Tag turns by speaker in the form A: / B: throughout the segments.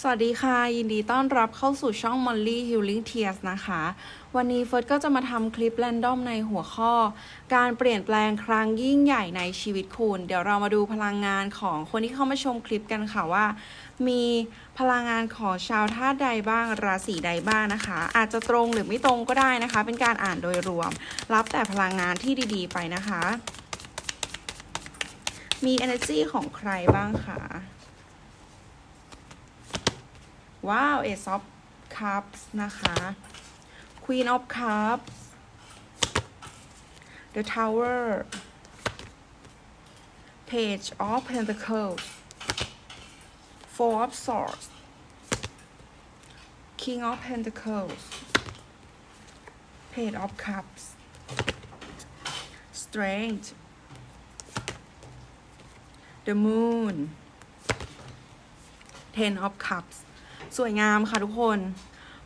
A: สวัสดีค่ะ ยินดีต้อนรับเข้าสู่ช่อง Molly Healing Tears นะคะ วันนี้เฟิร์สก็จะมาทำคลิปแรนดอมในหัวข้อ การเปลี่ยนแปลงครั้งยิ่งใหญ่ในชีวิตคุณ เดี๋ยวเรามาดูพลังงานของคนที่เข้ามาชมคลิปกันค่ะว่า มีพลังงานของชาวธาตุใดบ้างราศีใดบ้างนะคะ อาจจะตรงหรือไม่ตรงก็ได้นะคะ เป็นการอ่านโดยรวม รับแต่พลังงานที่ดีๆ ไปนะคะ มี energy ของใครบ้างคะ ว้าว Ace of Cups นะคะ Queen of Cups The Tower Page of Pentacles Four of Swords King of Pentacles Page of Cups Strength The Moon Ten of Cups สวยงามค่ะทุกคน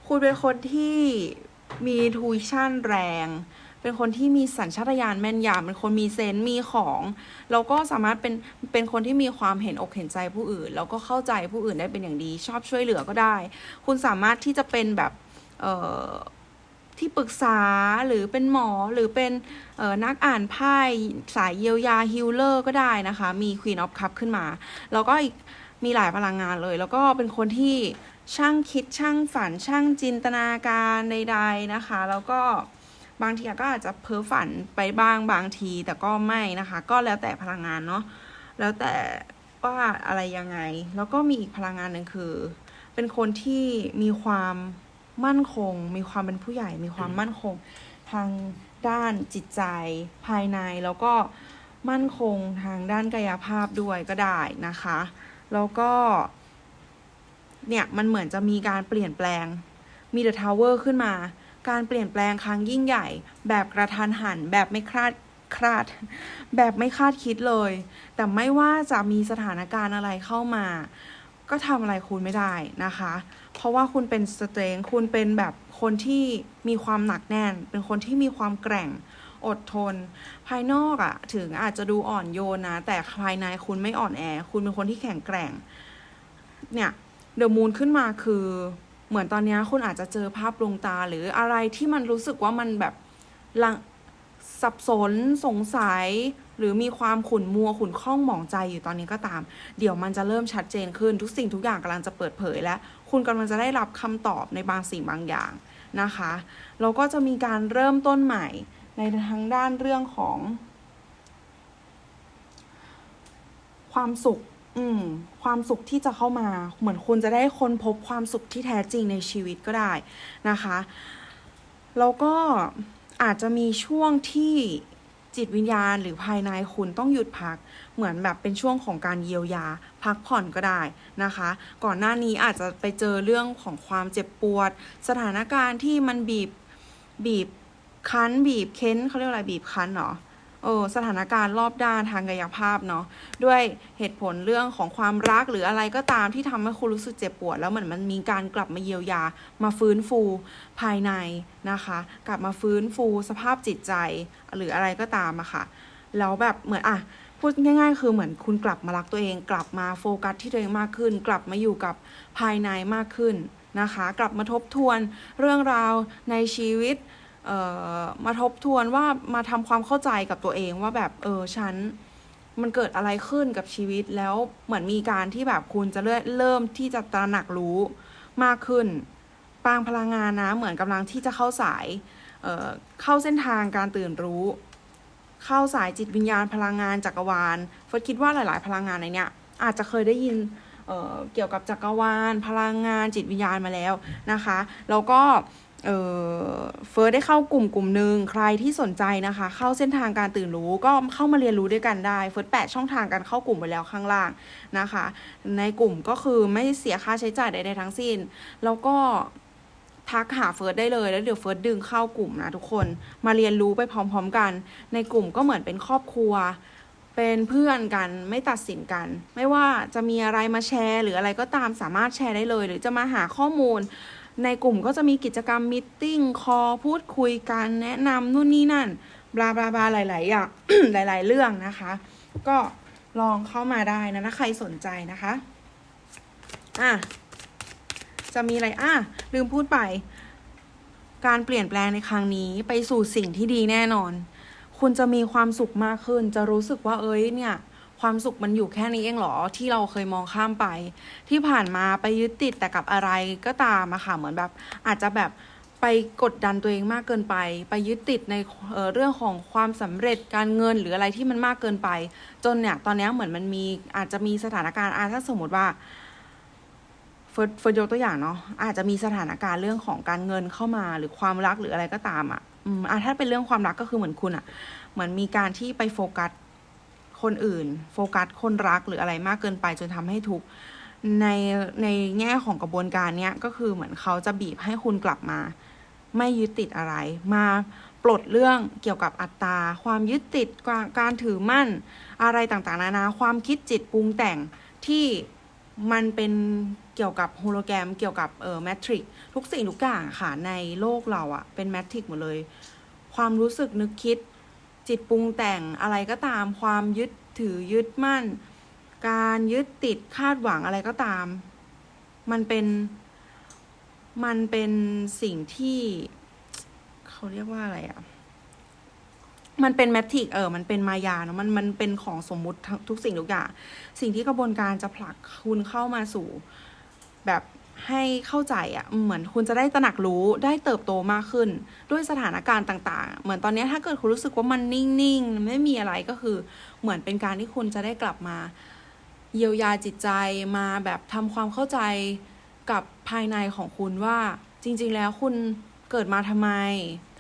A: คุณเป็นคนที่มีทูชั่นแรง เป็นคนที่มีสัญชาตญาณแม่นยำเป็นคนมีเซนส์มีของแล้วก็สามารถเป็นเป็นคนที่มีความเห็นอกเห็นใจผู้อื่น แล้วก็เข้าใจผู้อื่นได้เป็นอย่างดี ชอบช่วยเหลือก็ได้ คุณสามารถที่จะเป็นแบบเอ่อที่ปรึกษาหรือเป็นหมอหรือเป็นเอ่อนักอ่านไพ่สายเยียวยาฮิลเลอร์ก็ได้นะคะ มี Queen of Cup ขึ้นมา แล้วก็อีก มีหลายพลังงานเลย แล้วก็เป็นคนที่ช่างคิดช่างฝันช่างจินตนาการใดๆนะคะ แล้วก็บางทีก็อาจจะเพ้อฝันไปบ้างบางทีแต่ก็ไม่นะคะ ก็แล้วแต่พลังงานเนาะแล้วแต่ว่าอะไรยังไง แล้วก็มีอีกพลังงานหนึ่งคือ เป็นคนที่มีความมั่นคง มีความเป็นผู้ใหญ่ มีความมั่นคง ทางด้านจิตใจภายในแล้วก็มั่นคงทางด้านกายภาพด้วยก็ได้นะคะ แล้วก็ เนี่ยมันเหมือนจะมีการเปลี่ยนแปลง มีเดอะทาวเวอร์ขึ้นมา การเปลี่ยนแปลงครั้งยิ่งใหญ่ แบบกระทันหัน แบบไม่คาดคาด แบบไม่คาดคิดเลย แต่ไม่ว่าจะมีสถานการณ์อะไรเข้ามา ก็ทำอะไรคุณไม่ได้นะคะ เพราะว่าคุณเป็นสเตรนคุณเป็นแบบคนที่มีความหนักแน่น เป็นคนที่มีความแกร่ง อดทน ภายนอกอะถึงอาจจะดูอ่อนโยนนะ แต่ภายในคุณไม่อ่อนแอ คุณเป็นคนที่แข็งแกร่ง เนี่ยเดอะมูนขึ้นมาคือเหมือนตอนนี้คุณอาจจะเจอภาพลวงตาหรืออะไรที่มันรู้สึกว่ามันแบบลังสับสนสงสัย หรือมีความขุ่นมัวขุ่นข้องหมองใจอยู่ตอนนี้ก็ตาม เดี๋ยวมันจะเริ่มชัดเจนขึ้นทุกสิ่งทุกอย่างกำลังจะเปิดเผยและ คุณกำลังจะได้รับคำตอบในบางสิ่งบางอย่างนะคะแล้วก็จะมีการเริ่มต้นใหม่ ในทางด้านเรื่องของ ความสุข อืม ความสุขที่จะเข้ามา เหมือนคุณจะได้คนพบความสุขที่แท้จริงในชีวิตก็ได้นะคะ แล้วก็อาจจะมีช่วงที่จิตวิญญาณหรือภายในคุณต้องหยุดพัก เหมือนแบบเป็นช่วงของการเยียวยา พักผ่อนก็ได้นะคะ ก่อนหน้านี้อาจจะไปเจอเรื่องของความเจ็บปวด สถานการณ์ที่มันบีบบีบ คั้นบีบเค้นเขาเรียกอะไรบีบคั้นเหรอเออสถานการณ์รอบด้านทางกายภาพเนาะด้วยเหตุผลเรื่องของความรักหรืออะไรก็ตามที่ทำให้คุณรู้สึกเจ็บปวด แล้วเหมือนมันมีการกลับมาเยียวยา มาฟื้นฟูภายในนะคะ กลับมาฟื้นฟูสภาพจิตใจ หรืออะไรก็ตามอะค่ะแล้วแบบเหมือนอะพูดง่ายๆ คือเหมือนคุณกลับมารักตัวเอง กลับมาโฟกัสที่ตัวเองมากขึ้น กลับมาอยู่กับภายในมากขึ้นนะคะ กลับมาทบทวนเรื่องราวในชีวิต มาทบทวนว่ามาทำความเข้าใจกับตัวเองว่าแบบเออฉันมันเกิดอะไรขึ้นกับชีวิตแล้วเหมือนมีการที่แบบคุณจะเริ่มที่จะตระหนักรู้มากขึ้น ปางพลังงานนะ เหมือนกำลังที่จะเข้าสายเเข้าเส้นทางการตื่นรู้ เข้าสายจิตวิญญาณพลังงานจักรวาลเฟิร์สคิดว่าหลาย ๆ พลังงานในเนี้ยอาจจะเคยได้ยินเเกี่ยวกับจักรวาล พลังงานจิตวิญญาณมาแล้วนะคะ แล้วก็ เเฟิร์สได้เข้ากลุ่มกลุ่มหนึ่งใครที่สนใจนะคะ เข้าเส้นทางการตื่นรู้ก็เข้ามาเรียนรู้ด้วยกันได้ เฟิร์สแปะช่องทางการเข้ากลุ่มไปแล้วข้างล่างนะคะ ในกลุ่มก็คือไม่เสียค่าใช้จ่ายใดๆทั้งสิ้น แล้วก็ทักหาเฟิร์สได้เลยแล้วเดี๋ยวเฟิร์สดึงเข้ากลุ่มนะทุกคนมาเรียนรู้ไปพร้อม ๆ กัน ในกลุ่มก็เหมือนเป็นครอบครัว เป็นเพื่อนกันไม่ตัดสินกัน ไม่ว่าจะมีอะไรมาแชร์ หรืออะไรก็ตามสามารถแชร์ได้เลย หรือจะมาหาข้อมูล ในกลุ่มก็จะมีกิจกรรมมิทติ้งคอพูดคุยกันแนะนำนู่นนี่นั่นบลาบลาบลาหลายๆอย่าง หลาย ๆ เรื่องนะคะ ก็ลองเข้ามาได้นะถ้าใครสนใจนะคะอะจะมีอะไรอะลืมพูดไป การเปลี่ยนแปลงในครั้งนี้ไปสู่สิ่งที่ดีแน่นอน คุณจะมีความสุขมากขึ้น จะรู้สึกว่าเอ้ยเนี่ย ความสุขมันอยู่แค่นี้เองเหรอที่เราเคยมองข้ามไป ที่ผ่านมาไปยึดติดแต่กับอะไรก็ตามอะค่ะเหมือนแบบ อาจจะแบบไปกดดันตัวเองมากเกินไป ไปยึดติดในเเรื่องของความสำเร็จการเงินหรืออะไรที่มันมากเกินไป จนเนี่ยตอนนี้เหมือนมันมีอาจจะมีสถานการณ์อาถ้าสมมติว่าเฟิร์สเฟิร์สยกตัวอย่างเนาะอาจจะมีสถานการณ์เรื่องของการเงินเข้ามาหรือความรักหรืออะไรก็ตามอะ่ะอืมอะถ้าเป็นเรื่องความรักก็คือเหมือนคุณอะ่ะ เหมือนมีการที่ไปโฟกัส คนอื่น โฟกัสคนรักหรืออะไรมากเกินไปจนทำให้ทุกในในแง่ของกระบวนการเนี้ยก็คือเหมือนเขาจะบีบให้คุณกลับมา ไม่ยึดติดอะไร มาปลดเรื่องเกี่ยวกับอัตตราความยึดติดการถือมั่นอะไรต่างๆนานาความคิดจิตปรุงแต่งที่มันเป็นเกี่ยวกับโฮโลแกรมเกี่ยวกับเอ่อแมทริกทุกสิ่งทุกอย่างค่ะในโลกเราอะเป็นแมทริกหมดเลย ความรู้สึกนึกคิด จิตปรุงแต่งอะไรก็ตามความยึดถือยึดมั่น การยึดติดคาดหวังอะไรก็ตาม มันเป็นมันเป็นสิ่งที่เขาเรียกว่าอะไรอะมันเป็นแมทริกเออ มันเป็นมายาเนอะมัน มันเป็นของสมมุติทุกสิ่งทุกอย่าง สิ่งที่กระบวนการจะผลักคุณเข้ามาสู่แบบ ให้เข้าใจอะ่ะเหมือนคุณจะได้ตระหนักรู้ได้เติบโตมากขึ้น ด้วยสถานการณ์ต่าง ๆ เหมือนตอนนี้ถ้าเกิดคุณรู้สึกว่ามันนิ่งๆไม่มีอะไรก็คือ เหมือนเป็นการที่คุณจะได้กลับมา เยียวยาจิตใจมาแบบทำความเข้าใจกับภายในของคุณว่า จริง ๆ แล้วคุณเกิดมาทำไม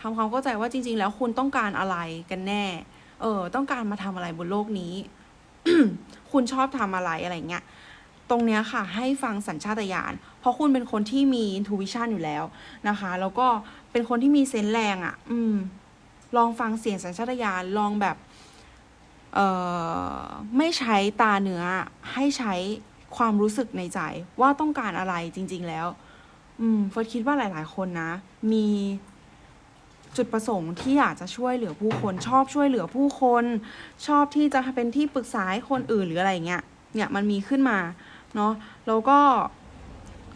A: ทำความเข้าใจว่าจริง ๆ แล้วคุณต้องการอะไรกันแน่ เออ ต้องการมาทำอะไรบนโลกนี้ คุณชอบทำอะไรอะไรเงี้ย ตรงเนี้ยค่ะให้ฟังสัญชาตญาณเพราะคุณเป็นคนที่มี intuition อยู่แล้วนะคะ แล้วก็เป็นคนที่มีเซนส์แรงอะ่ะ อืม ลองฟังเสียงสัญชาตญาณลองแบบ เอ่อ ไม่ใช้ตาเนื้อ ให้ใช้ความรู้สึกในใจว่าต้องการอะไรจริง ๆ แล้ว อืมเฟิร์สคิดว่าหลาย ๆ คนนะ มีจุดประสงค์ที่อยากจะช่วยเหลือผู้คนชอบช่วยเหลือผู้คน ชอบที่จะเป็นที่ปรึกษาให้คนอื่นหรืออะไรอย่างเงี้ยเนี่ยมันมีขึ้นมา เนาะแล้วก็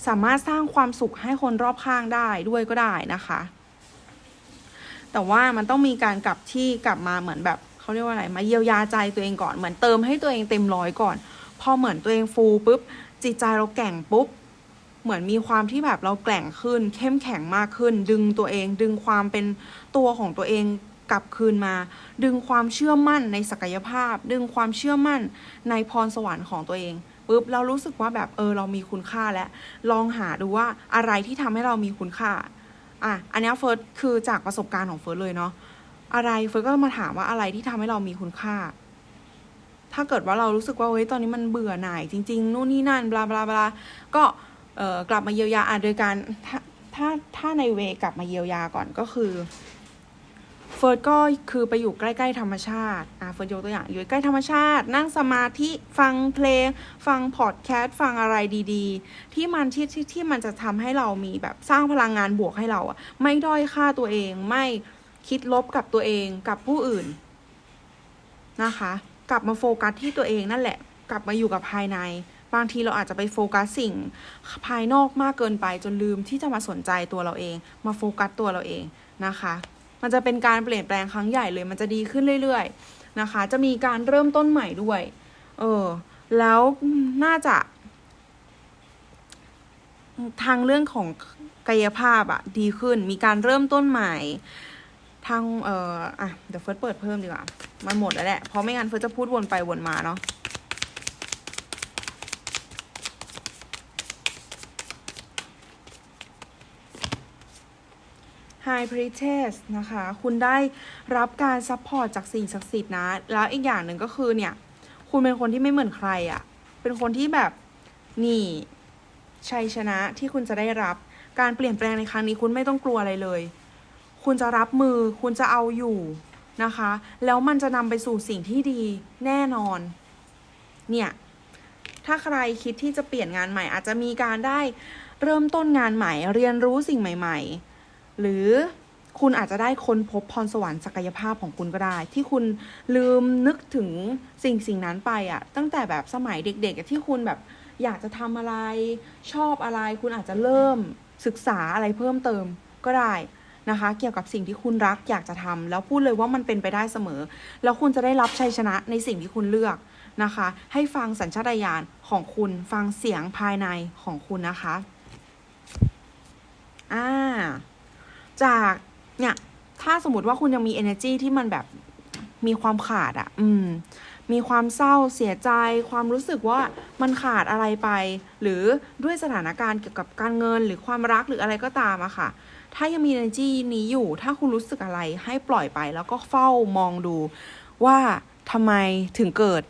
A: สามารถสร้างความสุขให้คนรอบข้างได้ด้วยก็ได้นะคะ แต่ว่ามันต้องมีการกลับที่กลับมาเหมือนแบบเขาเรียกว่าอะไรมาเยียวยาใจตัวเองก่อนเหมือนเติมให้ตัวเองเต็มร้อยก่อน พอเหมือนตัวเองฟูปุ๊บจิตใจเราแก่งปุ๊บเหมือนมีความที่แบบเราแกร่งขึ้น เข้มแข็งมากขึ้น ดึงตัวเอง ดึงความเป็นตัวของตัวเองกลับคืนมา ดึงความเชื่อมั่นในศักยภาพ ดึงความเชื่อมั่นในพรสวรรค์ของตัวเอง ปุ๊บเรารู้สึกว่าแบบเออเรามีคุณค่าแล้วลองหาดูว่าอะไรที่ทำให้เรามีคุณค่าอะอันนี้เฟิร์สคือจากประสบการณ์ของเฟิร์สเลยเนาะอะไรเฟิร์สก็มาถามว่าอะไรที่ทำให้เรามีคุณค่า ถ้าเกิดว่าเรารู้สึกว่าเฮ้ยตอนนี้มันเบื่อหน่ายจริงๆนู่นนี่นั่นบลาบลาบลาก็เออกลับมาเยียวยาอะโดยการถ้าถ้าถ้าในเวกลับมาเยียวยาก่อนก็คือ เฟิร์สก็คือไปอยู่ใกล้ๆธรรมชาติ อะเฟิร์สยกตัวอย่าง อยู่ใกล้ธรรมชาติ นั่งสมาธิ ฟังเพลง ฟังพอดแคสต์ ฟังอะไรดีๆ ที่มันที่ที่ที่มันจะทำให้เรามีแบบสร้างพลังงานบวกให้เราอะไม่ด้อยค่าตัวเอง ไม่คิดลบกับตัวเอง กับผู้อื่นนะคะ กลับมาโฟกัสที่ตัวเองนั่นแหละ กลับมาอยู่กับภายใน บางทีเราอาจจะไปโฟกัสสิ่งภายนอกมากเกินไปจนลืมที่จะมาสนใจตัวเราเอง มาโฟกัสตัวเราเองนะคะ มันจะเป็นการเปลี่ยนแปลงครั้งใหญ่เลย มันจะดีขึ้นเรื่อยๆนะคะ จะมีการเริ่มต้นใหม่ด้วย เออ แล้วน่าจะ ทางเรื่องของกายภาพอะดีขึ้น มีการเริ่มต้นใหม่ ทางเอ่ออะเดี๋ยวเฟิร์สเปิดเพิ่มดีกว่า มันหมดแล้วแหละ เพราะไม่งั้นเฟิร์สจะพูดวนไปวนมาเนาะ High Priestess นะคะ คุณได้รับการซัพพอร์ตจากสิ่งศักดิ์สิทธิ์นะ แล้วอีกอย่างหนึ่งก็คือเนี่ย คุณเป็นคนที่ไม่เหมือนใครอะ่ะ เป็นคนที่แบบนี่ชัยชนะที่คุณจะได้รับการเปลี่ยนแปลงในครั้งนี้คุณไม่ต้องกลัวอะไรเลย คุณจะรับมือคุณจะเอาอยู่นะคะ แล้วมันจะนำไปสู่สิ่งที่ดีแน่นอน เนี่ย ถ้าใครคิดที่จะเปลี่ยนงานใหม่ อาจจะมีการได้เริ่มต้นงานใหม่ เรียนรู้สิ่งใหม่ ๆ หรือคุณอาจจะได้ค้นพบพรสวรรค์ศักยภาพของคุณก็ได้ ที่คุณลืมนึกถึงสิ่งสิ่งนั้นไปอะตั้งแต่แบบสมัยเด็กๆที่คุณแบบอยากจะทำอะไรชอบอะไร คุณอาจจะเริ่มศึกษาอะไรเพิ่มเติมก็ได้นะคะ เกี่ยวกับสิ่งที่คุณรักอยากจะทำแล้วพูดเลยว่ามันเป็นไปได้เสมอ แล้วคุณจะได้รับชัยชนะในสิ่งที่คุณเลือกนะคะ ให้ฟังสัญชาตญาณของคุณฟังเสียงภายในของคุณนะคะ อ่า จากเนี่ยถ้าสมมติว่าคุณยังมี energy ที่มันแบบมีความขาดอะ่ะ อืม มีความเศร้าเสียใจ ความรู้สึกว่ามันขาดอะไรไป หรือด้วยสถานการณ์เกี่ยวกับการเงิน หรือความรักหรืออะไรก็ตามอะค่ะ ถ้ายังมี energy นี้อยู่ ถ้าคุณรู้สึกอะไรให้ปล่อยไป แล้วก็เฝ้ามองดูว่าทำไมถึงเกิด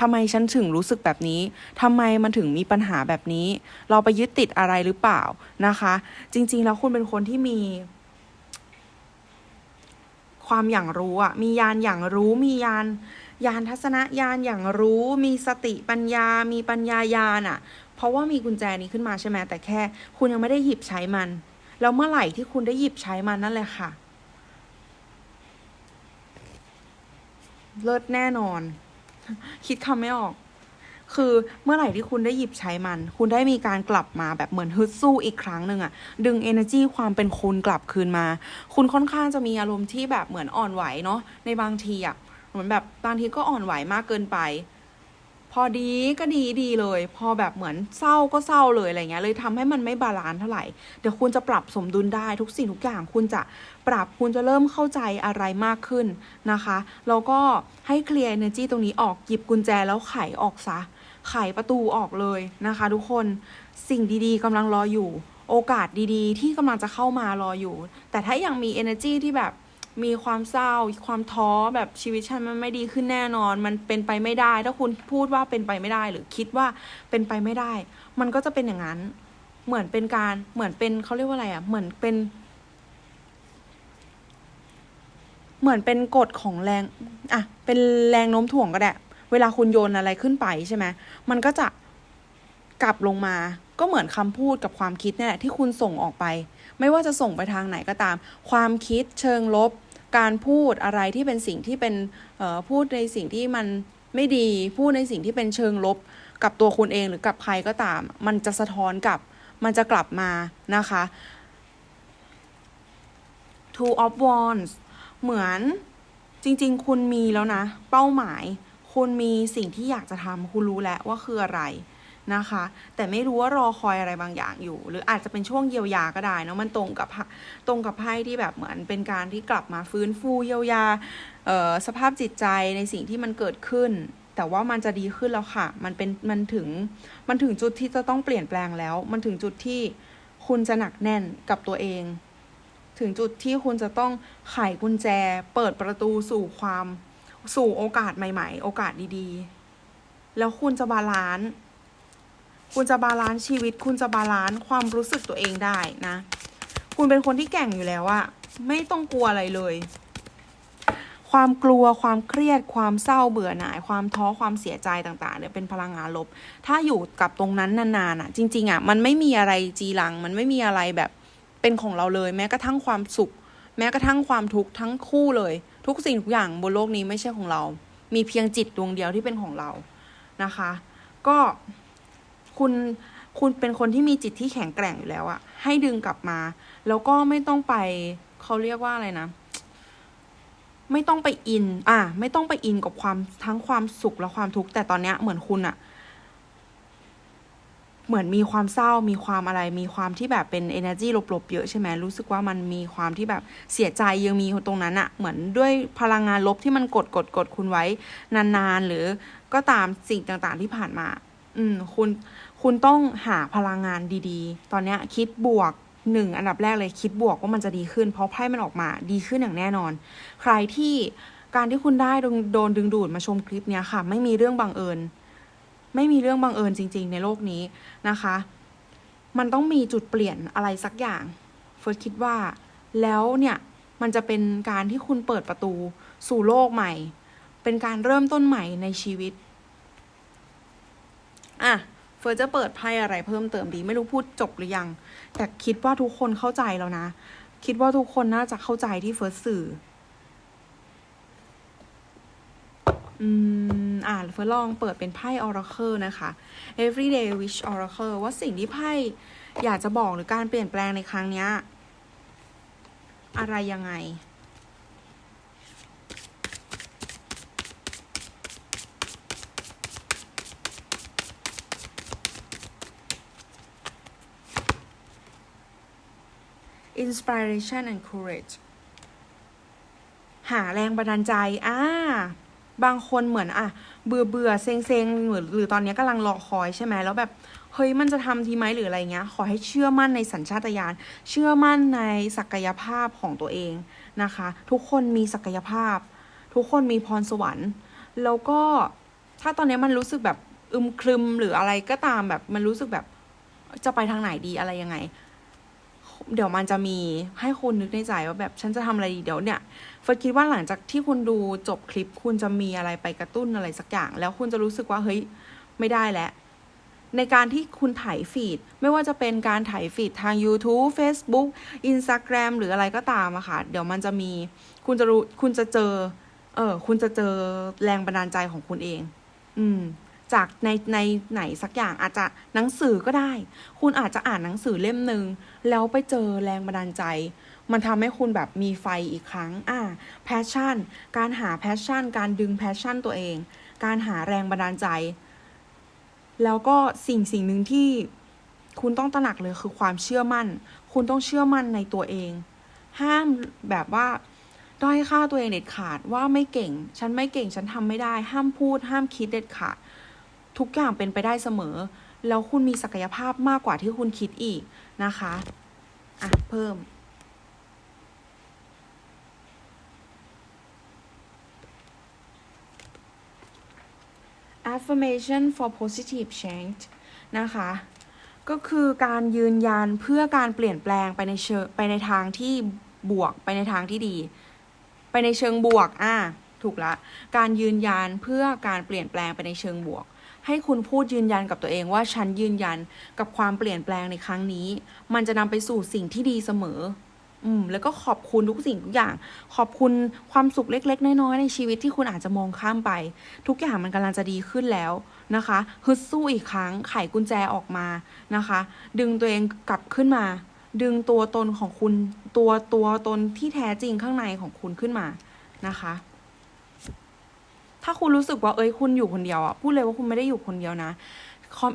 A: ทำไมฉันถึงรู้สึกแบบนี้ทำไมมันถึงมีปัญหาแบบนี้ เราไปยึดติดอะไรหรือเปล่านะคะ จริง ๆ แล้วคุณเป็นคนที่มี ความอย่างรู้อะมียานอย่างรู้มียานยานทัศนญาณอย่างรู้ มีสติปัญญา มีปัญญายานอะเพราะว่ามีกุญแจนี้ขึ้นมาใช่ไหมแต่แค่ คุณยังไม่ได้หยิบใช้มันแล้วเมื่อไหร่ที่คุณได้หยิบใช้มันนั่นแหละค่ะ เลิศแน่นอน คิดคำไม่ออก คือเมื่อไหร่ที่คุณได้หยิบใช้มัน คุณได้มีการกลับมาแบบเหมือนฮึดสู้อีกครั้งหนึ่งอะดึง energy ความเป็นคุณกลับคืนมา คุณค่อนข้างจะมีอารมณ์ที่แบบเหมือนอ่อนไหวเนาะในบางทีอะเหมือนแบบบางทีก็อ่อนไหวมากเกินไป พอดีก็ดีดีเลย พอแบบเหมือนเศร้าก็เศร้าเลยอะไรเงี้ยเลยทำให้มันไม่บาลานซ์เท่าไหร่เดี๋ยวคุณจะปรับสมดุลได้ทุกสิ่งทุกอย่างคุณจะปรับคุณจะเริ่มเข้าใจอะไรมากขึ้นนะคะแล้วก็ให้เคลียร์ energy ตรงนี้ออกหยิบกุญแจแล้วไขออกซะ ไขประตูออกเลยนะคะ ทุกคนสิ่งดีๆกำลังรออยู่ โอกาสดีๆ ที่กำลังจะเข้ามารออยู่ แต่ถ้ายังมี energy ที่แบบ มีความเศร้าความท้อแบบชีวิตฉันมันไม่ดีขึ้นแน่นอน มันเป็นไปไม่ได้ ถ้าคุณพูดว่าเป็นไปไม่ได้ หรือคิดว่าเป็นไปไม่ได้ มันก็จะเป็นอย่างนั้น เหมือนเป็นการเหมือนเป็นเขาเรียกว่าอะไรอะ่ะ เหมือนเป็น เหมือนเป็นกฎของแรงอะเป็นแรงโน้มถ่วงก็ได้เวลาคุณโยนอะไรขึ้นไปใช่ไหมมันก็จะกลับลงมา ก็เหมือนคำพูดกับความคิดเนี่ยแหละที่คุณส่งออกไป ไม่ว่าจะส่งไปทางไหนก็ตาม ความคิดเชิงลบ การพูดอะไรที่เป็นสิ่งที่เป็นพูดในสิ่งที่มันไม่ดี พูดในสิ่งที่เป็นเชิงลบ กับตัวคุณเองหรือกับใครก็ตาม มันจะสะท้อนกลับ มันจะกลับมานะคะ two of wands เหมือนจริง ๆ คุณมีแล้วนะ เป้าหมาย คุณมีสิ่งที่อยากจะทำคุณรู้แล้วว่าคืออะไร นะคะ แต่ไม่รู้ว่ารอคอยอะไรบางอย่างอยู่ หรืออาจจะเป็นช่วงเยียวยาก็ได้เนอะมันตรงกับตรงกับไพ่ที่แบบเหมือนเป็นการที่กลับมาฟื้นฟูเยียวยาสภาพจิตใจในสิ่งที่มันเกิดขึ้น แต่ว่ามันจะดีขึ้นแล้วค่ะ มันเป็นมันถึงมันถึงจุดที่จะต้องเปลี่ยนแปลงแล้ว มันถึงจุดที่คุณจะหนักแน่นกับตัวเอง ถึงจุดที่คุณจะต้องไขกุญแจ เปิดประตูสู่ความสู่โอกาสใหม่ ๆ โอกาสดีๆ แล้วคุณจะบาลานซ์ คุณจะบาลานซ์ชีวิต คุณจะบาลานซ์ความรู้สึกตัวเองได้นะ คุณเป็นคนที่แก่งอยู่แล้วอะไม่ต้องกลัวอะไรเลย ความกลัวความเครียด ความเศร้าเบื่อหน่าย ความท้อความเสียใจต่างๆเนี่ยเป็นพลังงานลบ ถ้าอยู่กับตรงนั้นนานๆอะจริงๆอะมันไม่มีอะไรจีรัง มันไม่มีอะไรแบบเป็นของเราเลย แม้กระทั่งความสุข แม้กระทั่งความทุกข์ทั้งคู่เลย ทุกสิ่งทุกอย่างบนโลกนี้ไม่ใช่ของเรา มีเพียงจิตดวงเดียวที่เป็นของเรานะคะ ก็ คุณคุณเป็นคนที่มีจิตที่แข็งแกร่งอยู่แล้วอะให้ดึงกลับมา แล้วก็ไม่ต้องไปเขาเรียกว่าอะไรนะ ไม่ต้องไปอิน อะ ไม่ต้องไปอินกับความทั้งความสุขและความทุกข์แต่ตอนเนี้ยเหมือนคุณอะเหมือนมีความเศร้ามีความอะไร มีความที่แบบเป็น energy ลบๆ เยอะใช่ไหมรู้สึกว่ามันมีความที่แบบเสียใจยังมีตรงนั้นอะเหมือนด้วยพลังงานลบที่มันกดกดกดคุณไว้นานๆ หรือก็ตามสิ่งต่างๆที่ผ่านมา อืมคุณคุณต้องหาพลังงานดีๆ ตอนเนี้ยคิดบวกหนึ่งอันดับแรกเลยคิดบวกว่ามันจะดีขึ้น เพราะไพ่มันออกมาดีขึ้นอย่างแน่นอน ใครที่การที่คุณได้โดนโดนดึงดูดมาชมคลิปเนี้ยค่ะ ไม่มีเรื่องบังเอิญ ไม่มีเรื่องบังเอิญจริง ๆ ในโลกนี้นะคะ มันต้องมีจุดเปลี่ยนอะไรสักอย่างเฟิร์สคิดว่า แล้วเนี่ยมันจะเป็นการที่คุณเปิดประตูสู่โลกใหม่ เป็นการเริ่มต้นใหม่ในชีวิต อะเฟิร์สจะเปิดไพ่อะไรเพิ่มเติมดี ไม่รู้พูดจบหรือยัง แต่คิดว่าทุกคนเข้าใจแล้วนะ คิดว่าทุกคนน่าจะเข้าใจที่เฟิร์สสื่อ อืม อ่าเฟิร์นลองเปิดเป็นไพ่ Oracle นะคะ Everyday Wish Oracle ว่าสิ่งที่ไพ่อยากจะบอกหรือการเปลี่ยนแปลงในครั้งนี้อะไรยังไง inspiration and courage หาแรงบันดาลใจ อ่า บางคนเหมือนอะ เบื่อเบื่อเซ็งเซ็งหรือหรือตอนนี้กำลังรอคอยใช่ไหม แล้วแบบ เฮ้ย มันจะทำทีไหมหรืออะไรเงี้ย ขอให้เชื่อมั่นในสัญชาตญาณ เชื่อมั่นในศักยภาพของตัวเองนะคะ ทุกคนมีศักยภาพ ทุกคนมีพรสวรรค์ แล้วก็ถ้าตอนนี้มันรู้สึกแบบอึมครึมหรืออะไรก็ตามแบบมันรู้สึกแบบจะไปทางไหนดีอะไรยังไง เดี๋ยวมันจะมีให้คุณนึกในใจว่าแบบฉันจะทำอะไรดีเดี๋ยวเนี่ยเฟิร์สคิดว่าหลังจากที่คุณดูจบคลิป คุณจะมีอะไรไปกระตุ้นอะไรสักอย่าง แล้วคุณจะรู้สึกว่าเฮ้ยไม่ได้แล้วในการที่คุณถ่ายฟีด ไม่ว่าจะเป็นการถ่ายฟีดทาง YouTube Facebook Instagram หรืออะไรก็ตามอะค่ะ เดี๋ยวมันจะมี คุณจะรู้ คุณจะเจอ เออ คุณจะเจอแรงบันดาลใจของคุณเอง อืม จากในในไหนสักอย่างอาจจะหนังสือก็ได้ คุณอาจจะอ่านหนังสือเล่มหนึ่งแล้วไปเจอแรงบันดาลใจ มันทำให้คุณแบบมีไฟอีกครั้ง อ่าแพชชั่น การหาแพชชั่น การดึงแพชชั่นตัวเอง การหาแรงบันดาลใจ แล้วก็สิ่งสิ่งหนึ่งที่คุณต้องตระหนักเลยคือความเชื่อมั่น คุณต้องเชื่อมั่นในตัวเอง ห้ามแบบว่าด้อยค่าตัวเองเด็ดขาดว่าไม่เก่ง ฉันไม่เก่ง ฉันทำไม่ได้ ห้ามพูด ห้ามคิดเด็ดขาด ทุกอย่างเป็นไปได้เสมอ แล้วคุณมีศักยภาพมากกว่าที่คุณคิดอีกนะคะ อะ เพิ่ม affirmation for positive change นะคะ ก็คือการยืนยันเพื่อการเปลี่ยนแปลงไปในเชิงไปในทางที่บวกไปในทางที่ดี ไปในเชิงบวก อะถูกละ การยืนยันเพื่อการเปลี่ยนแปลงไปในเชิงบวก ให้คุณพูดยืนยันกับตัวเองว่าฉันยืนยันกับความเปลี่ยนแปลงในครั้งนี้ มันจะนำไปสู่สิ่งที่ดีเสมอ อืม แล้วก็ขอบคุณทุกสิ่งทุกอย่าง ขอบคุณความสุขเล็ก ๆ น้อยๆในชีวิตที่คุณอาจจะมองข้ามไป ทุกอย่างมันกำลังจะดีขึ้นแล้วนะคะฮึดสู้อีกครั้งไขกุญแจออกมานะคะ ดึงตัวเองกลับขึ้นมา ดึงตัวตนของคุณตัวตัวตนที่แท้จริงข้างในของคุณขึ้นมานะคะ ถ้าคุณรู้สึกว่าเอ้ยคุณอยู่คนเดียวอะพูดเลยว่าคุณไม่ได้อยู่คนเดียวนะ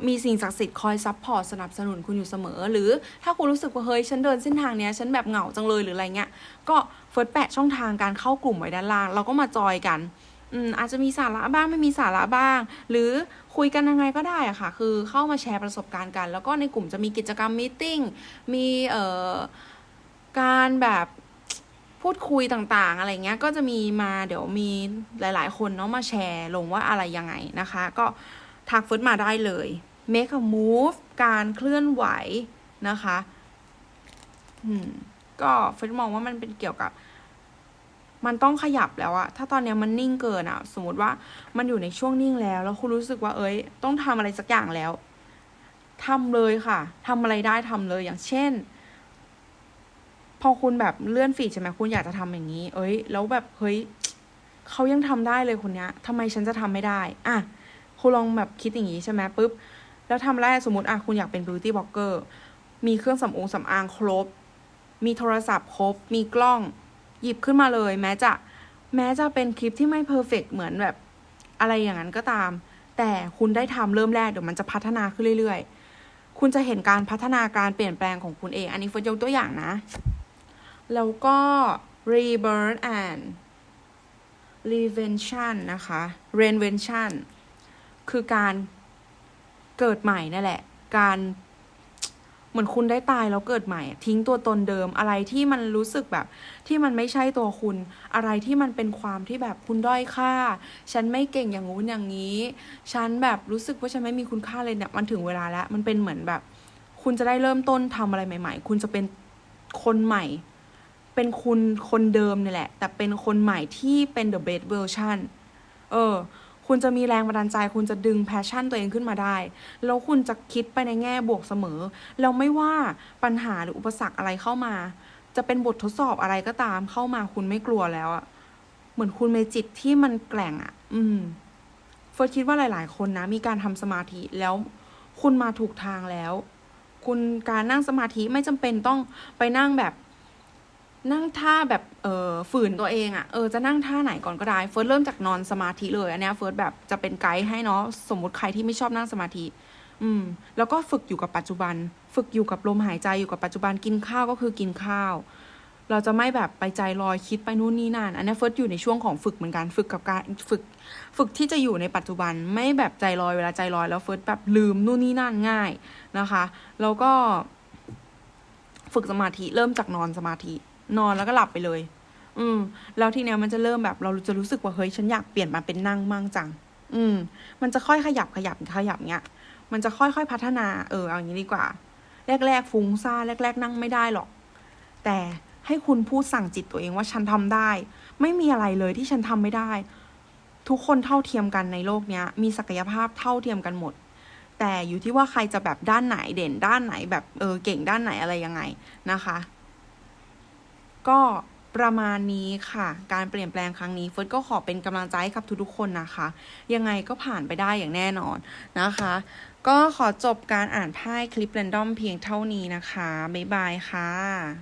A: มีสิ่งศักดิ์สิทธิ์คอยซัพพอร์ตสนับสนุนคุณอยู่เสมอ หรือถ้าคุณรู้สึกว่าเฮ้ยฉันเดินเส้นทางเนี้ยฉันแบบเหงาจังเลยหรืออะไรเงี้ยก็เฟิร์สแปะช่องทางการเข้ากลุ่มไว้ด้านล่าง เราก็มาจอยกันอืมอาจจะมีสาระบ้างไม่มีสาระบ้าง หรือคุยกันยังไงก็ได้อะค่ะ คือเข้ามาแชร์ประสบการณ์กัน แล้วก็ในกลุ่มจะมีกิจกรรมมีติ้งมีเอ่อการแบบ พูดคุยต่างๆ อะไรเงี้ยก็จะมีมาเดี๋ยวมีหลายๆ คนเนาะมาแชร์ลงว่าอะไรยังไงนะคะ ก็ทักเฟิร์สมาได้เลย make a move การเคลื่อนไหวนะคะอืมก็เฟิร์สมองว่ามันเป็นเกี่ยวกับ มันต้องขยับแล้วอะถ้าตอนเนี้ยมันนิ่งเกินอะสมมติว่ามันอยู่ในช่วงนิ่งแล้ว แล้วคุณรู้สึกว่าเอ้ย ต้องทำอะไรสักอย่างแล้วทำเลยค่ะทำอะไรได้ทำเลยอย่างเช่น พอคุณแบบเลื่อนฟีดใช่ไหมคุณอยากจะทำอย่างนี้ เอ้ย แล้วแบบเฮ้ยเขายังทำได้เลยคนเนี้ยทำไมฉันจะทำไม่ได้ อะ คุณลองแบบคิดอย่างนี้ใช่ไหมปุ๊บ แล้วทำได้สมมติอะคุณอยากเป็น beauty blogger มีเครื่องสำอางสำอางครบ มีโทรศัพท์ครบ มีกล้อง หยิบขึ้นมาเลย แม้จะ แม้จะเป็นคลิปที่ไม่เพอร์เฟกเหมือนแบบ อะไรอย่างนั้นก็ตาม แต่คุณได้ทำเริ่มแรกเดี๋ยวมันจะพัฒนาขึ้นเรื่อย ๆ คุณจะเห็นการพัฒนาการเปลี่ยนแปลงของคุณเอง อันนี้ฟิร์สยกตัวอย่างนะ แล้วก็ rebirth and reinvention นะคะ reinvention คือการเกิดใหม่นั่นแหละ การเหมือนคุณได้ตายแล้วเกิดใหม่ ทิ้งตัวตนเดิมอะไรที่มันรู้สึกแบบ ที่มันไม่ใช่ตัวคุณ อะไรที่มันเป็นความที่แบบคุณด้อยค่า ฉันไม่เก่งอย่างงู้นอย่างนี้ ฉันแบบรู้สึกว่าฉันไม่มีคุณค่าเลยเนี่ยมันถึงเวลาแล้ว มันเป็นเหมือนแบบ คุณจะได้เริ่มต้นทำอะไรใหม่ ๆ คุณจะเป็นคนใหม่ เป็นคุณคนเดิมนี่แหละ แต่เป็นคนใหม่ที่เป็น the best version เออ คุณจะมีแรงบันดาลใจ คุณจะดึงแพชชั่นตัวเองขึ้นมาได้ แล้วคุณจะคิดไปในแง่บวกเสมอ แล้วไม่ว่าปัญหาหรืออุปสรรคอะไรเข้ามา จะเป็นบททดสอบอะไรก็ตามเข้ามาคุณไม่กลัวแล้วอะเหมือนคุณมีจิตที่มันแกร่งอะ่ะอืมเฟิร์สคิดว่าหลาย ๆ คนนะ มีการทำสมาธิแล้วคุณมาถูกทางแล้ว คุณการนั่งสมาธิไม่จำเป็นต้องไปนั่งแบบ นั่งท่าแบบเออฝืนตัวเองอะ่ะเออจะนั่งท่าไหนก่อนก็ได้เฟิร์สเริ่มจากนอนสมาธิเลยอันนี้เฟิร์สแบบจะเป็นไกด์ให้เนาะสมมติใครที่ไม่ชอบนั่งสมาธิ อืม แล้วก็ฝึกอยู่กับปัจจุบัน ฝึกอยู่กับลมหายใจอยู่กับปัจจุบันกินข้าวก็คือกินข้าว เราจะไม่แบบไปใจลอยคิดไปนู่นนี่นั่นอันนี้เฟิร์สอยู่ในช่วงของฝึกเหมือนกันฝึกกับการฝึก ฝึกที่จะอยู่ในปัจจุบันไม่แบบใจลอยเวลาใจลอยแล้วเฟิร์สแบบลืมนู่นนี่นั่นง่ายนะคะ แล้วก็ฝึกสมาธิเริ่มจากนอนสมาธิ นอนแล้วก็หลับไปเลย อืม แล้วทีเนี้ยมันจะเริ่มแบบเราจะรู้สึกว่าเฮ้ยฉันอยากเปลี่ยนมาเป็นนั่งมั่งจัง อืม มันจะค่อยขยับขยับขยับเงี้ย มันจะค่อยๆพัฒนา เออเอาอย่างนี้ดีกว่า แรก ๆ ฟุ้งซ่านแรก ๆ นั่งไม่ได้หรอก แต่ให้คุณพูดสั่งจิตตัวเองว่าฉันทำได้ ไม่มีอะไรเลยที่ฉันทำไม่ได้ ทุกคนเท่าเทียมกันในโลกเนี้ย มีศักยภาพเท่าเทียมกันหมดแต่อยู่ที่ว่าใครจะแบบด้านไหนเด่นด้านไหนแบบเออเก่งด้านไหนอะไรยังไงนะคะ ก็ประมาณนี้ค่ะ การเปลี่ยนแปลงครั้งนี้เฟิร์สก็ขอเป็นกำลังใจให้กับทุกๆคนนะคะ ยังไงก็ผ่านไปได้อย่างแน่นอนนะคะ ก็ขอจบการอ่านไพ่คลิปเรนดอมเพียงเท่านี้นะคะ บ๊ายบายค่ะ